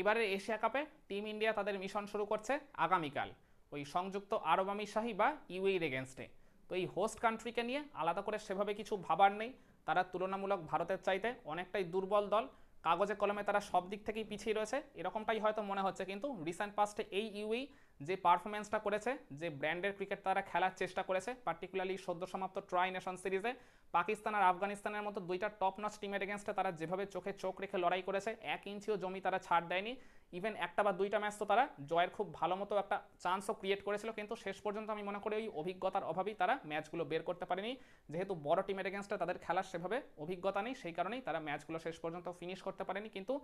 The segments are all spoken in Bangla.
এবারের এশিয়া কাপে টিম ইন্ডিয়া তাদের মিশন শুরু করছে আগামীকাল। ওই সংযুক্ত আরব আমিরশাহী বা ইউএইর এগেনস্টে। তো এই হোস্ট কান্ট্রিকে নিয়ে আলাদা করে সেভাবে কিছু ভাবার নেই। তারা তুলনামূলক ভারতের চাইতে অনেকটাই দুর্বল দল। কাগজে কলমে তারা সব দিক থেকেই পিছিয়ে রয়েছে। এরকমটাই হয়তো মনে হচ্ছে। কিন্তু রিসেন্ট পাস্টে এই ইউই যে পারফরমেন্সটা করেছে, যে ব্র্যান্ডের ক্রিকেট তারা খেলার চেষ্টা করেছে পার্টিকুলারলি সদ্য সমাপ্ত ট্রাই নেশন সিরিজে পাকিস্তান আর আফগানিস্তানের মতো দুইটা টপ নচ টিমের এগেনস্টে তারা যেভাবে চোখে চোখ রেখে লড়াই করেছে, এক ইঞ্চিও জমি তারা ছাড় দেয়নি ইভেন একটা বা দুইটা ম্যাচ তো তারা জয়ের খুব ভালো মতো একটা চান্সও ক্রিয়েট করেছিল, কিন্তু শেষ পর্যন্ত আমি মনে করি ওই অভিজ্ঞতার অভাবেই তারা ম্যাচগুলো বের করতে পারেনি, যেহেতু বড় টিমের এগেনস্টে তাদের খেলার সেভাবে অভিজ্ঞতা নেই, সেই কারণেই তারা ম্যাচগুলো শেষ পর্যন্ত ফিনিশ করতে পারেনি, কিন্তু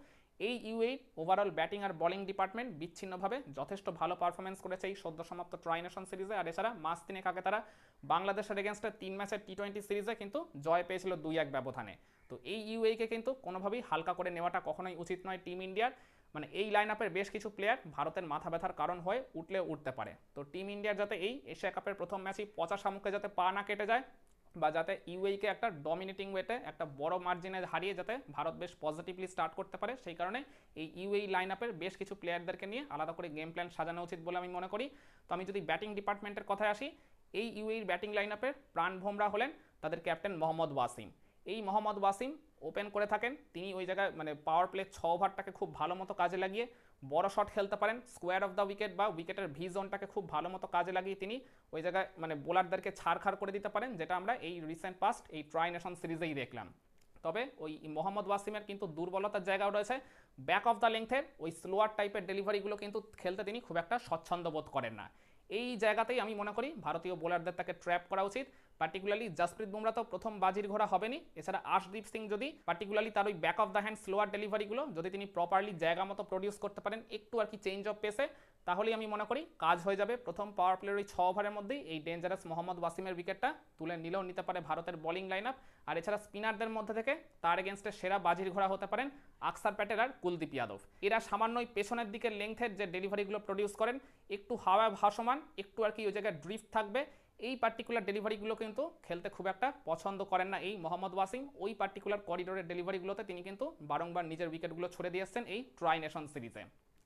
এই ইউএই ওভারঅল ব্যাটিং আর বলিং ডিপার্টমেন্ট বিচ্ছিন্নভাবে যথেষ্ট ভালো পারফরমেন্স করেছে এই সদ্য সমাপ্ত ট্রাই নেশন সিরিজে আর এছাড়া মাস তিনেক আগে তারা বাংলাদেশের এগেনস্টে তিন ম্যাচের টি টোয়েন্টি সিরিজে কিন্তু জয় পেয়েছিল দুই এক ব্যবধানে। তো এই ইউএইকে কিন্তু কোনোভাবেই হালকা করে নেওয়াটা কখনোই উচিত নয় টিম ইন্ডিয়ার মানে এই লাইন আপের বেশ কিছু প্লেয়ার ভারতের মাথা ব্যথার কারণ হয়ে উঠলে উঠতে পারে। তো টিম ইন্ডিয়ার যাতে এই এশিয়া কাপের প্রথম ম্যাচই পচা সামুখে যাতে পা না কেটে যায় বা যাতে ইউএইকে একটা ডমিনেটিং ওয়েতে একটা বড় মার্জিনে হারিয়ে যাতে ভারত বেশ পজিটিভলি স্টার্ট করতে পারে, সেই কারণে এই ইউএই লাইন আপের বেশ কিছু প্লেয়ারদেরকে নিয়ে আলাদা করে গেম প্ল্যান সাজানো উচিত বলে আমি মনে করি। তো আমি যদি ব্যাটিং ডিপার্টমেন্টের কথায় আসি, এই ইউএইর ব্যাটিং লাইন আপের প্রাণ ভোমরা হলেন তাদের ক্যাপ্টেন মোহাম্মদ ওয়াসিম। এই মোহাম্মদ ওয়াসিম ওপেন করে থাকেন, তিনি ওই জায়গায় মানে পাওয়ার প্লে ছ ওভারটাকে খুব ভালো মতো কাজে লাগিয়ে বড় শট খেলতে পারেন স্কোয়ার অফ দ্য উইকেট বা উইকেটের ভি জোনটাকে খুব ভালো মতো কাজে লাগিয়ে তিনি ওই জায়গায় মানে বোলারদেরকে ছাড়খাড় করে দিতে পারেন, যেটা আমরা এই রিসেন্ট পাস্ট এই ট্রাই নেশন সিরিজেই দেখলাম। তবে ওই মোহাম্মদ ওয়াসিমের কিন্তু দুর্বলতার জায়গাও রয়েছে। ব্যাক অফ দ্য লেংথের ওই স্লোয়ার টাইপের ডেলিভারিগুলো কিন্তু খেলতে তিনি খুব একটা স্বচ্ছন্দ বোধ করেন না। এই জায়গাতেই আমি মনে করি ভারতীয় বোলারদের তাকে ট্র্যাপ করা উচিত। পার্টিকুলারলি জাসপ্রীত বুমরা তো প্রথম বাজির ঘোড়া হবেনি। এছাড়া আশদীপ সিং যদি পার্টিকুলারলি তার ওই back of the hand slower ডেলিভারিগুলো যদি তিনি প্রপারলি জায়গা মতো প্রডিউস করতে পারেন, একটু আর কি চেঞ্জ অফ পেসে তাহলেই আমি মনে করি কাজ হয়ে যাবে। প্রথম পাওয়ার প্লেয়ার ওই ছ ওভারের মধ্যেই এই ডেঞ্জারাস মোহাম্মদ ওয়াসিমের উইকেটটা তুলে নিলেও নিতে পারে ভারতের বোলিং লাইন আপ আর এছাড়া স্পিনারদের মধ্যে থেকে তার এগেনস্টে সেরা বাজির ঘোড়া হতে পারেন আকসার প্যাটেল আর কুলদীপ যাদব। এরা সামান্যই পেছনের দিকের লেংথের যে ডেলিভারিগুলো প্রডিউস করেন, একটু হাওয়া ভাসমান, একটু আর কি ওই জায়গায় ড্রিফট থাকবে। এই পার্টিকুলার ডেলিভারিগুলো কিন্তু খেলতে খুব একটা পছন্দ করেন না এই মোহাম্মদ ওয়াসিম। ওই পার্টিকুলার করিডোরের ডেলিভারিগুলোতে তিনি কিন্তু বারংবার নিজের উইকেটগুলো ছড়ে দিয়ে এসছেন এই ট্রাই নেশন সিরিজে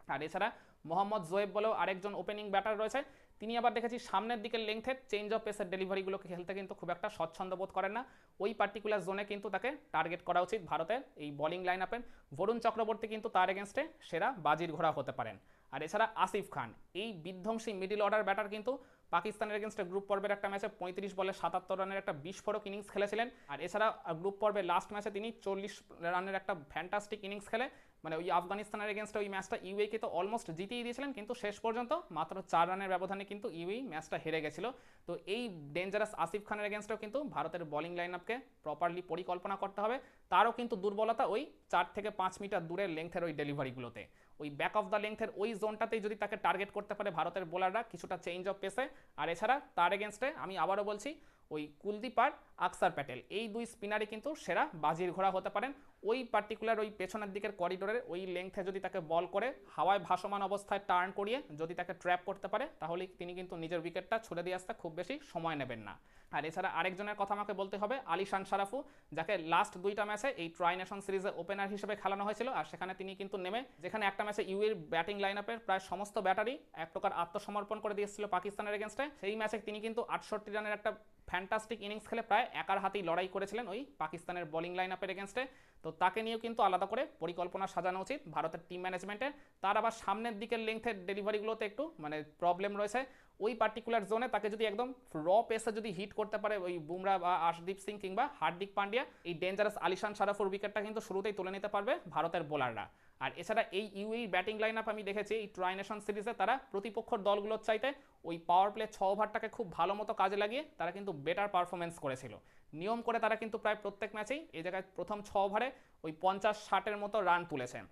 আর এছাড়া মোহাম্মদ জোয়েব বলেও আরেকজন ওপেনিং ব্যাটার রয়েছে। তিনি আবার দেখেছি সামনের দিকের লেংথের চেঞ্জ অফ পেসের ডেলিভারিগুলোকে খেলতে কিন্তু খুব একটা স্বচ্ছন্দ বোধ করেন না। ওই পার্টিকুলার জোনে কিন্তু তাকে টার্গেট করা উচিত ভারতের এই বোলিং লাইন আপের বরুণ চক্রবর্তী কিন্তু তার এগেনস্টে সেরা বাজির ঘোড়া হতে পারেন। আর এছাড়া আসিফ খান, এই বিধ্বংসী মিডিল অর্ডার ব্যাটার কিন্তু পাকিস্তানের এগেনস্টে গ্রুপ পর্বের একটা ম্যাচে পঁয়ত্রিশ বলে সাতাত্তর রানের একটা বিস্ফোরক ইনিংস খেলেছিলেন। আর এছাড়া গ্রুপ পর্বে লাস্ট ম্যাচে তিনি চল্লিশ রানের একটা ফ্যান্টাস্টিক ইনিংস খেলে। মানে ওই আফগানিস্তানের এগেনস্টে ওই ম্যাচটা ইউএকে তো অলমোস্ট জিতিয়ে দিয়েছিলেন, কিন্তু শেষ পর্যন্ত মাত্র চার রানের ব্যবধানে কিন্তু ইউই ম্যাচটা হেরে গেছিল। তো এই ডেঞ্জারাস আসিফ খানের এগেনস্টেও কিন্তু ভারতের বোলিং লাইন আপকে প্রপারলি পরিকল্পনা করতে হবে। তারও কিন্তু দুর্বলতা ওই চার থেকে পাঁচ মিটার দূরের লেংথের ওই ডেলিভারিগুলোতে ওই ব্যাক অফ দ্য লেংথের ওই জোনটাতেই যদি তাকে টার্গেট করতে পারে ভারতের বোলাররা কিছুটা চেঞ্জ অফ পেসে আর এছাড়া তার এগেনস্টে আমি আবারও বলছি ওই কুলদীপ আর আকসার প্যাটেল। এই দুই স্পিনারই কিন্তু সেরা বাজির ঘোড়া হতে পারেন। ওই পার্টিকুলার ওই পেছনের দিকের করিডোরের ওই লেংথে যদি তাকে বল করে, হাওয়ায় ভাসমান অবস্থায় টার্ন করিয়ে যদি তাকে ট্র্যাপ করতে পারে তাহলে তিনি কিন্তু নিজের উইকেটটা ছুড়ে দিয়ে আসতে খুব বেশি সময় নেবেন না। আর এছাড়া আরেকজনের কথা আমাকে বলতে হবে, আলিশান সারাফু, যাকে লাস্ট দুইটা ম্যাচে এই ট্রাই নেশন সিরিজে ওপেনার হিসেবে খেলানো হয়েছিল, আর সেখানে তিনি কিন্তু নেমে, যেখানে একটা ম্যাচে ইউএর ব্যাটিং লাইন আপের প্রায় সমস্ত ব্যাটারি এক প্রকার আত্মসমর্পণ করে দিয়েছিল পাকিস্তানের এগেনস্টে সেই ম্যাচে তিনি কিন্তু আটষট্টি রানের একটা ফ্যান্টাস্টিক ইনিংস খেলে প্রায় একার হাতেই লড়াই করেছিলেন ওই পাকিস্তানের বোলিং লাইন আপের এগেনস্টে তো তাকে নিয়েও কিন্তু আলাদা করে পরিকল্পনা সাজানো উচিত ভারতের টিম ম্যানেজমেন্টের তার আবার সামনের দিকের লেংথের ডেলিভারিগুলোতে একটু মানে প্রবলেম রয়েছে। ওই পার্টিকুলার জোনে তাকে যদি একদম র পেসে যদি হিট করতে পারে ওই বুমরা বা আশদীপ সিং কিংবা হার্দিক পান্ডিয়া, এই ডেঞ্জারাস আলিশান সারাফুর উইকেটটা কিন্তু শুরুতেই তুলে নিতে পারবে ভারতের বোলাররা আর এছাড়া এই ইউই ব্যাটিং লাইন আপ আমি দেখেছি, এই ট্রাই নেশন সিরিজে তারা প্রতিপক্ষর দলগুলোর চাইতে ওই পাওয়ার প্লে ছ ওভারটাকে খুব ভালো মতো কাজে লাগিয়ে তারা কিন্তু বেটার পারফরমেন্স করেছিল। নিয়ম করে তারা কিন্তু প্রায় প্রত্যেক ম্যাচেই এই জায়গায় প্রথম ছ ওভারে ওই পঞ্চাশ, ষাটের মতো রান তুলেছেন।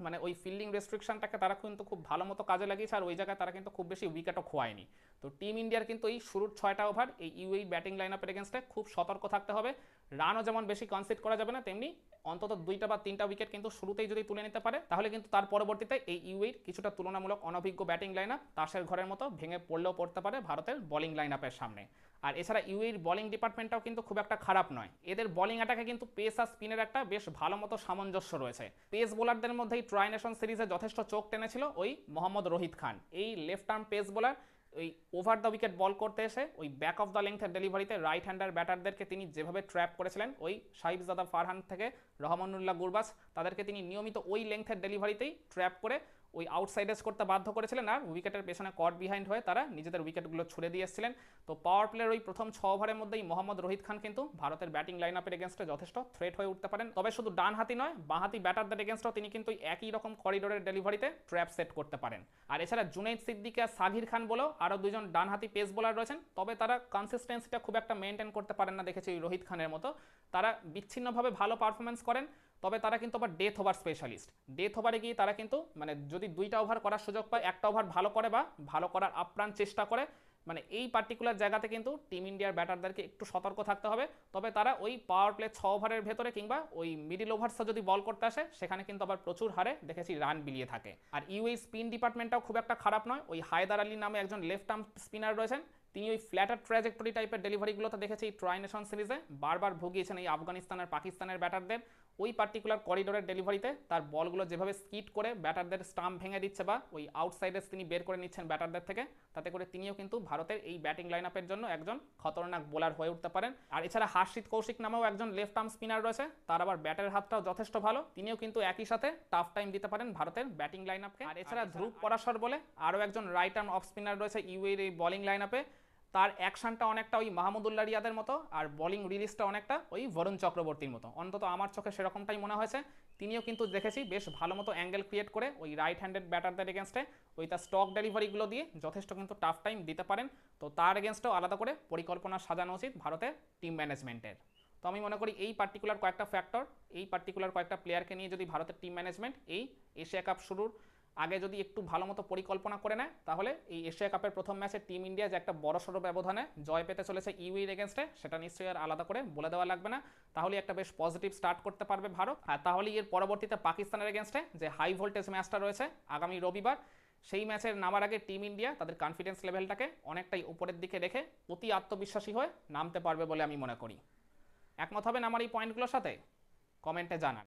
মানে ওই ফিল্ডিং রেস্ট্রিকশনটাকে তারা কিন্তু খুব ভালো মতো কাজে লাগিয়েছে আর ওই জায়গায় তারা কিন্তু খুব বেশি উইকেটও খোয়ায়নি। তো টিম ইন্ডিয়ার কিন্তু এই শুরুর ছয়টা ওভার এই ইউএই ব্যাটিং লাইন আপের এগেনস্টে খুব সতর্ক থাকতে হবে। রানও যেমন বেশি কনসিড করা যাবে না, তেমনি অন্তত দুইটা বা তিনটা উইকেট কিন্তু শুরুতেই যদি তুলে নিতে পারে, তাহলে কিন্তু তার পরবর্তীতে এই ইউএর কিছুটা তুলনামূলক অনভিজ্ঞ ব্যাটিং লাইন আপ তাসের ঘরের মতো ভেঙে পড়লেও পড়তে পারে ভারতের বোলিং লাইন আপের সামনে। আর এছাড়া ইউএর বোলিং ডিপার্টমেন্টটাও কিন্তু খুব একটা খারাপ নয়। এদের বোলিং অ্যাটাকে কিন্তু পেস আর স্পিনের একটা বেশ ভালো মতো সামঞ্জস্য রয়েছে। পেস বোলারদের মধ্যেই ট্রাই নেশন সিরিজে যথেষ্ট চোখ টেনেছিল ওই মোহাম্মদ রোহিত খান। এই লেফট আর্ম পেস বোলার ওই ওভার দ্য উইকেট বল করতে এসে ওই ব্যাক অফ দ্য লেংথের ডেলিভারিতে রাইট হ্যান্ডার ব্যাটারদেরকে তিনি যেভাবে ট্র্যাপ করেছিলেন, ওই সাহিবজাদা ফারহান থেকে রহমানুল্লাহ গুরবাস তাদেরকে তিনি নিয়মিত ওই লেংথের ডেলিভারিতেই ট্র্যাপ করে ওই আউটসাইডেস করতে বাধ্য করেছিলেন আর উইকেটের পেছনে কট বিহাইন্ড হয়ে তারা নিজেদের উইকেটগুলো ছুড়ে দিয়ে এসেছিলেন। তো পাওয়ার প্লের ওই প্রথম ছ ওভারের মধ্যেই মোহাম্মদ রোহিত খান কিন্তু ভারতের ব্যাটিং লাইন আপের এগেনস্টে যথেষ্ট থ্রেট হয়ে উঠতে পারেন। তবে শুধু ডান হাতি নয়, বাঁহাতি ব্যাটারদের এগেনস্টও তিনি কিন্তু একই রকম করিডোরের ডেলিভারিতে ট্র্যাপ সেট করতে পারেন। আর এছাড়া জুনাইদ সিদ্দিকি আর সাঘির খান বলেও আরও দুজন ডানহাতি পেস বোলার রয়েছেন। তবে তারা কনসিস্টেন্সিটা খুব একটা মেনটেন করতে পারেন না দেখেছি রোহিত খানের মতো। তারা বিচ্ছিন্নভাবে ভালো পারফরমেন্স করেন। তবে তারা কিন্তু আবার ডেথ ওভার স্পেশালিস্ট ডেথ ওভারে গিয়ে তারা কিন্তু মানে যদি দুইটা ওভার করার সুযোগ পায়, একটা ওভার ভালো করে বা ভালো করার আপ্রাণ চেষ্টা করে মানে এই পার্টিকুলার জায়গাতে কিন্তু টিম ইন্ডিয়ার ব্যাটারদেরকে একটু সতর্ক থাকতে হবে। তবে তারা ওই পাওয়ার প্লে ছ ওভারের ভেতরে কিংবা ওই মিডিল ওভার্সে যদি বল করতে আসে, সেখানে কিন্তু আবার প্রচুর হারে দেখেছি রান বিলিয়ে থাকে। আর ইউএ স্পিন ডিপার্টমেন্টটাও খুব একটা খারাপ নয়। ওই হায়দার আলী নামে একজন লেফট আর্ম স্পিনার রয়েছেন। তিনি ওই ফ্ল্যাটার ট্র্যাজেক্টরি টাইপের ডেলিভারিগুলোতে দেখেছি ট্রাই নেশন সিরিজে বারবার ভুগিয়েছেন এই আফগানিস্তান আর পাকিস্তানের ব্যাটারদের ওই পার্টিকুলার করিডোরের ডেলিভারিতে তার বলগুলো যেভাবে স্কিট করে ব্যাটারদের স্টাম্প ভেঙে দিচ্ছে বা ওই আউটসাইডে তিনি বের করে নিচ্ছেন ব্যাটারদের থেকে তাতে করে তিনিও কিন্তু ভারতের এই ব্যাটিং লাইন আপের জন্য একজন খতরনাক বোলার হয়ে উঠতে পারেন। আর এছাড়া হার্ষিত কৌশিক নামেও একজন লেফট আর্ম স্পিনার রয়েছে তার আবার ব্যাটের হাতটাও যথেষ্ট ভালো। তিনিও কিন্তু একই সাথে টাফ টাইম দিতে পারেন ভারতের ব্যাটিং লাইন আপকে আর এছাড়া ধ্রুব পরাশর বলে আরও একজন রাইট আর্ম অফ স্পিনার রয়েছে ইউএর এই বোলিং লাইন আপে তার অ্যাকশনটা অনেকটা ওই মাহমুদুল্লাহ রিয়াদের মতো, আর বোলিং রিলিজটা অনেকটা ওই বরুণ চক্রবর্তীর মতো। অন্তত আমার চোখে সেরকমটাই মনে হয়েছে। তিনিও কিন্তু দেখেছি বেশ ভালো মতো অ্যাঙ্গেল ক্রিয়েট করে ওই রাইট হ্যান্ডেড ব্যাটারদের এগেনস্টে ওই তার স্টক ডেলিভারিগুলো দিয়ে যথেষ্ট কিন্তু টাফ টাইম দিতে পারেন। তো তার এগেনস্টেও আলাদা করে পরিকল্পনা সাজানো উচিত ভারতের টিম ম্যানেজমেন্টের তো আমি মনে করি এই পার্টিকুলার কয়েকটা ফ্যাক্টর এই পার্টিকুলার কয়েকটা প্লেয়ারকে নিয়ে যদি ভারতের টিম ম্যানেজমেন্ট এই এশিয়া কাপ শুরুর আগে যদি একটু ভালো মতো পরিকল্পনা করে নেয়, তাহলে এই এশিয়া কাপের প্রথম ম্যাচে টিম ইন্ডিয়া যে একটা বড় সড়ো ব্যবধানে জয় পেতে চলেছে ইউইর এগেনস্টে সেটা নিশ্চয়ই আর আলাদা করে বলে দেওয়া লাগবে না। তাহলে একটা বেশ পজিটিভ স্টার্ট করতে পারবে ভারত। আর তাহলে এর পরবর্তীতে পাকিস্তানের এগেনস্টে যে হাই ভোল্টেজ ম্যাচটা রয়েছে আগামী রবিবার, সেই ম্যাচের নামার আগে টিম ইন্ডিয়া তাদের কনফিডেন্স লেভেলটাকে অনেকটাই উপরের দিকে রেখে অতি আত্মবিশ্বাসী হয়ে নামতে পারবে বলে আমি মনে করি। একমত হবেন আমার এই পয়েন্টগুলোর সাথে? কমেন্টে জানান।